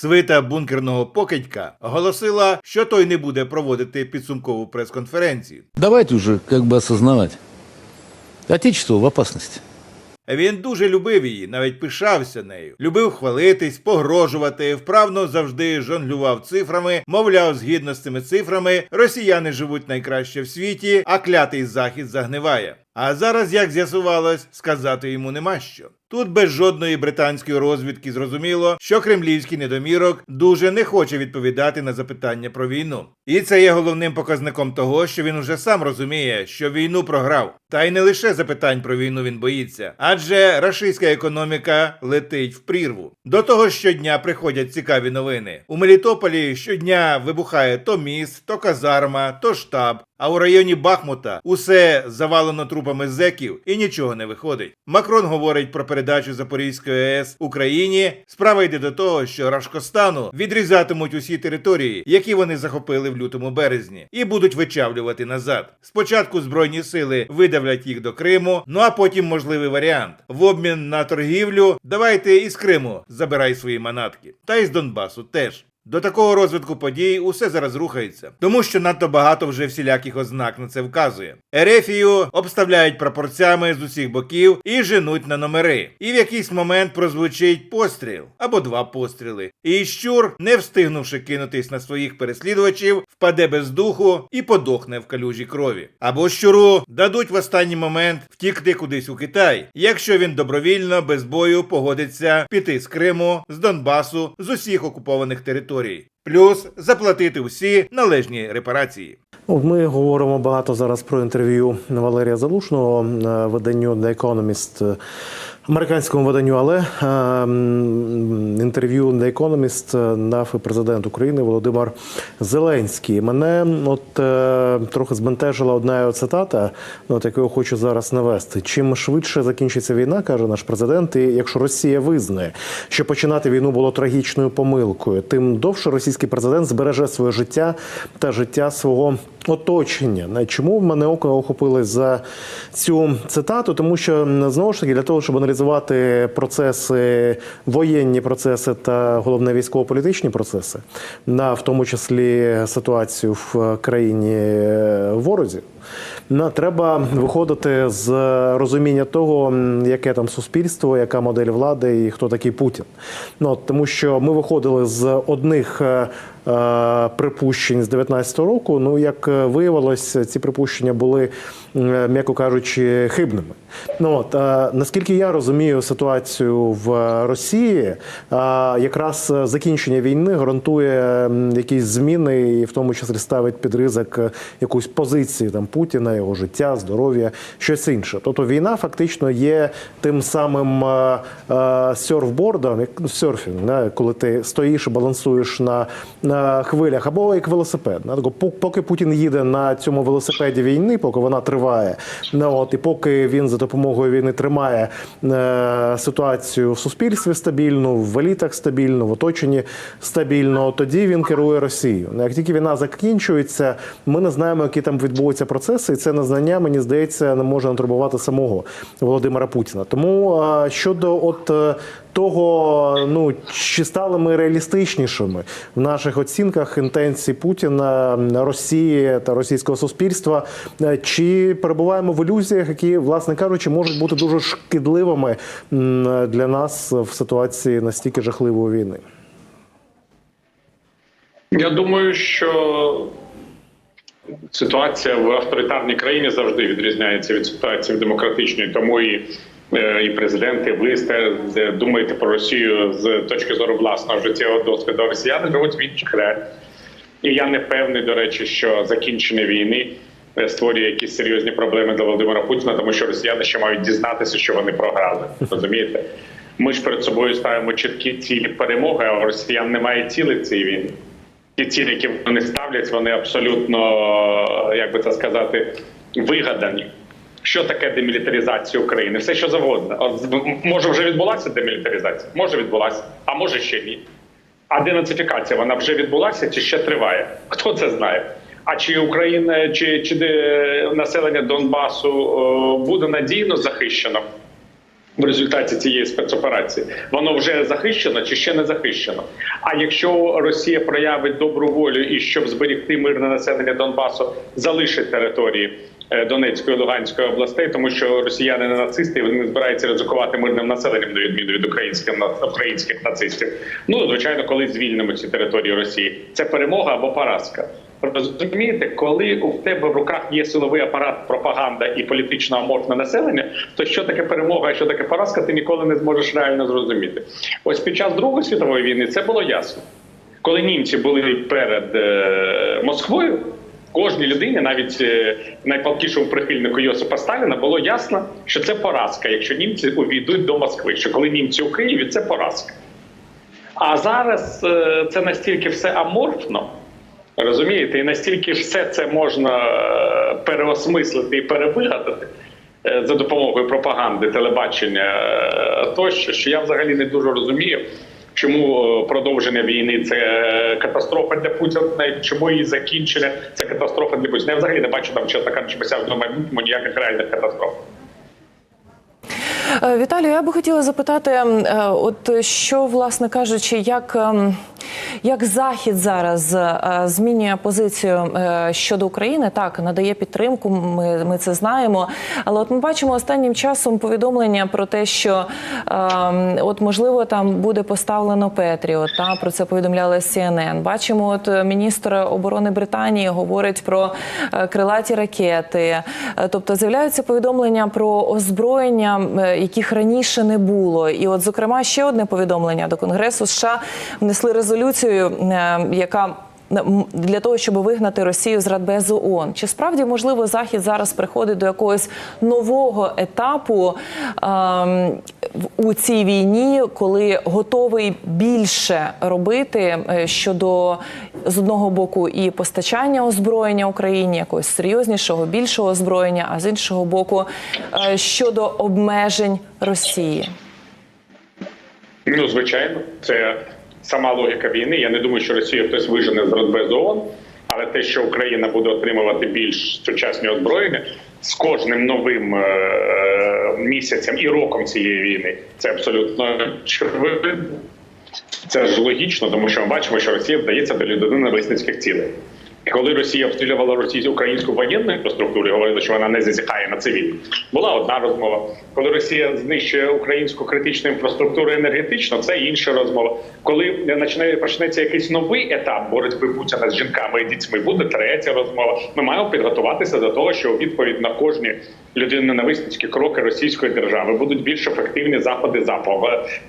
Свита бункерного покидька оголосила, що той не буде проводити підсумкову прес-конференцію. Давайте уже как бы осознавать. Отечество в опасности. Він дуже любив її, навіть пишався нею. Любив хвалитись, погрожувати, вправно завжди жонглював цифрами. Мовляв, згідно з цими цифрами, росіяни живуть найкраще в світі, а клятий захід загниває. А зараз, як з'ясувалось, сказати йому нема що. Тут без жодної британської розвідки зрозуміло, що кремлівський недомірок дуже не хоче відповідати на запитання про війну. І це є головним показником того, що він уже сам розуміє, що війну програв. Та й не лише запитань про війну він боїться, адже рашистська економіка летить в прірву. До того щодня приходять цікаві новини. У Мелітополі щодня вибухає то міст, то казарма, то штаб. А у районі Бахмута усе завалено трупами зеків і нічого не виходить. Макрон говорить про передачу Запорізької АЕС Україні. Справа йде до того, що Рашкостану відрізатимуть усі території, які вони захопили в лютому березні, і будуть вичавлювати назад. Спочатку збройні сили видавлять їх до Криму, ну а потім можливий варіант в обмін на торгівлю. Давайте із Криму забирай свої манатки, та й з Донбасу теж. До такого розвитку подій усе зараз рухається, тому що надто багато вже всіляких ознак на це вказує. Ерефію обставляють прапорцями з усіх боків і женуть на номери. І в якийсь момент прозвучить постріл або два постріли. І щур, не встигнувши кинутись на своїх переслідувачів, впаде без духу і подохне в калюжі крові. Або щуру дадуть в останній момент втікти кудись у Китай, якщо він добровільно без бою погодиться піти з Криму, з Донбасу, з усіх окупованих територій. Плюс заплатити всі належні репарації. Ну, Ми говоримо багато зараз про інтерв'ю Валерія Залушного е, виданню The Economist, американському виданню, але е, інтерв'ю Economist дав і президент України Володимир Зеленський. Мене от е, трохи збентежила одна цитата, ну, от, яку хочу зараз навести. Чим швидше закінчиться війна, каже наш президент, і якщо Росія визнає, що починати війну було трагічною помилкою, тим довше російський президент збереже своє життя та життя свого оточення. На Чому в мене око охопилось за цю цитату? Тому що знову ж таки для того, щоб аналізувати процеси, воєнні процеси та головне військово-політичні процеси, на в тому числі ситуацію в країні е, ворозі. На треба виходити з розуміння того, яке там суспільство, яка модель влади і хто такий Путін. Ну тому що ми виходили з одних е, е, припущень з 19-го року. Ну як е, виявилось, ці припущення були, м'яко кажучи, хибними. Ну от наскільки я розумію ситуацію в Росії, якраз закінчення війни гарантує якісь зміни, і в тому числі ставить під ризик якусь позицію там Путіна, його життя, здоров'я, щось інше. Тобто війна фактично є тим самим е, е, серфбордом, як ну, серфінг, да, коли ти стоїш і балансуєш на, на хвилях, або як велосипед. Да, тако, поки Путін їде на цьому велосипеді війни, поки вона триває, ну, от, і поки він за допомогою війни тримає е, ситуацію в суспільстві стабільну, в елітах стабільну, в оточенні стабільно, тоді він керує Росією. Ну, Як тільки війна закінчується, ми не знаємо, які там відбудуться процеси, і це незнання, мені здається, не може натурбувати самого Володимира Путіна. Тому щодо от. е, Того, ну чи стали ми реалістичнішими в наших оцінках інтенцій Путіна, Росії та російського суспільства, Е, чи перебуваємо в ілюзіях, які, власне кажучи, можуть бути дуже шкідливими для нас в ситуації настільки жахливої війни? Я думаю, що ситуація в авторитарній країні завжди відрізняється від ситуації в демократичній, тому і. е, І президенти, ви думаєте про Росію з точки зору власного життєвого досвіду. Росіяни живуть в інших реаліях. І я не певний, до речі, що закінчення війни е, створює якісь серйозні проблеми для Володимира Путіна, тому що росіяни ще мають дізнатися, що вони програли. Розумієте? Ми ж перед собою ставимо чіткі цілі перемоги, а росіян немає цілей в цій війні. Ті цілі, які вони ставлять, вони абсолютно, як би це сказати, вигадані. Що таке демілітаризація України? Все що завгодно. Може, вже відбулася демілітаризація? Може відбулася, а може ще ні. А денацифікація вона вже відбулася чи ще триває? Хто це знає? А чи Україна, чи, чи населення Донбасу буде надійно захищено? В результаті цієї спецоперації, воно вже захищено чи ще не захищено. А якщо Росія проявить добру волю і щоб зберегти мирне населення Донбасу, залишить території е, Донецької і Луганської областей, тому що росіяни не нацисти, вони не збираються ризикувати мирним населенням на відміну від українських українських нацистів. Ну звичайно, коли звільнимо ці території Росії, це перемога або поразка. Розумієте, коли у тебе в руках є силовий апарат, пропаганда і політично аморфне населення, то що таке перемога, а що таке поразка, ти ніколи не зможеш реально зрозуміти. Ось під час Другої світової війни це було ясно. Коли німці були перед е, Москвою, кожній людині, навіть е, найпалкішому прихильнику Йосипа Сталіна, було ясно, що це поразка, якщо німці увійдуть до Москви. Що коли німці у Києві, це поразка. А зараз е, це настільки все аморфно. Розумієте, і настільки все це можна е, переосмислити і перевигадати е, за допомогою пропаганди, телебачення е, тощо, що я взагалі не дуже розумію, чому продовження війни це катастрофа для Путіна, чому її закінчення це катастрофа для Путіна. Я взагалі не бачу там, чесно кажучи, посягнуто майбутньому ніяких реальних катастроф. Віталію, я би хотіла запитати, от що, власне кажучи, як, ем, як Захід зараз е, змінює позицію е, щодо України, так надає підтримку, ми, ми це знаємо. Але от ми бачимо останнім часом повідомлення про те, що ем, от можливо там буде поставлено Петріот. Та про це повідомляли CNN. Бачимо, от міністр оборони Британії говорить про е, крилаті ракети. Тобто з'являються повідомлення про озброєння, яких раніше не було. І, от, зокрема, ще одне повідомлення до Конгресу США внесли резолюцію, е, яка для того, щоб вигнати Росію з Радбезу ООН. Чи справді можливо Захід зараз приходить до якогось нового етапу ем, у цій війні, коли готовий більше робити е, щодо з одного боку і постачання озброєння Україні, якогось серйознішого, більшого озброєння, а з іншого боку е, щодо обмежень Росії? Ну, звичайно, це сама логіка війни. Я не думаю, що Росію хтось вижене з Радбезу але те, що Україна буде отримувати більш сучасні озброєння з кожним новим е- місяцем і роком цієї війни, це абсолютно очевидно. Це ж логічно, тому що ми бачимо, що Росія вдається до людинно-висницьких цілей. І коли Росія обстрілювала російську українську воєнну інфраструктуру, і говорила, що вона не зазіхає на цивільну, була одна розмова. Коли Росія знищує українську критичну інфраструктуру енергетично, це інша розмова. Коли почне почнеться якийсь новий етап боротьби Путіна з жінками і дітьми, буде третя розмова. Ми маємо підготуватися до того, що у відповідь на кожні людинно-нависницькі кроки російської держави будуть більш ефективні заходи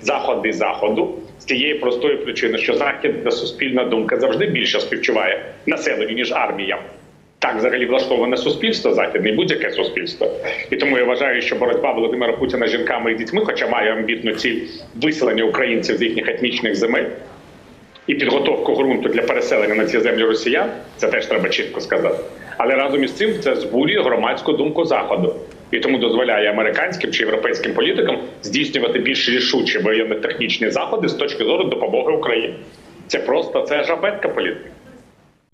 заходи заходу з тієї простої причини, що західна суспільна думка завжди більше співчуває населенню ніж арміям. Так взагалі влаштоване суспільство західне будь-яке суспільство. І тому я вважаю, що боротьба Володимира Путіна з жінками і дітьми, хоча має амбітну ціль виселення українців з їхніх етнічних земель і підготовку ґрунту для переселення на ці землі росіян, це теж треба чітко сказати. Але разом із цим це збурює громадську думку заходу. І тому дозволяє американським чи європейським політикам здійснювати більш рішучі воєнно-технічні заходи з точки зору допомоги Україні. Це просто це жабетка політики.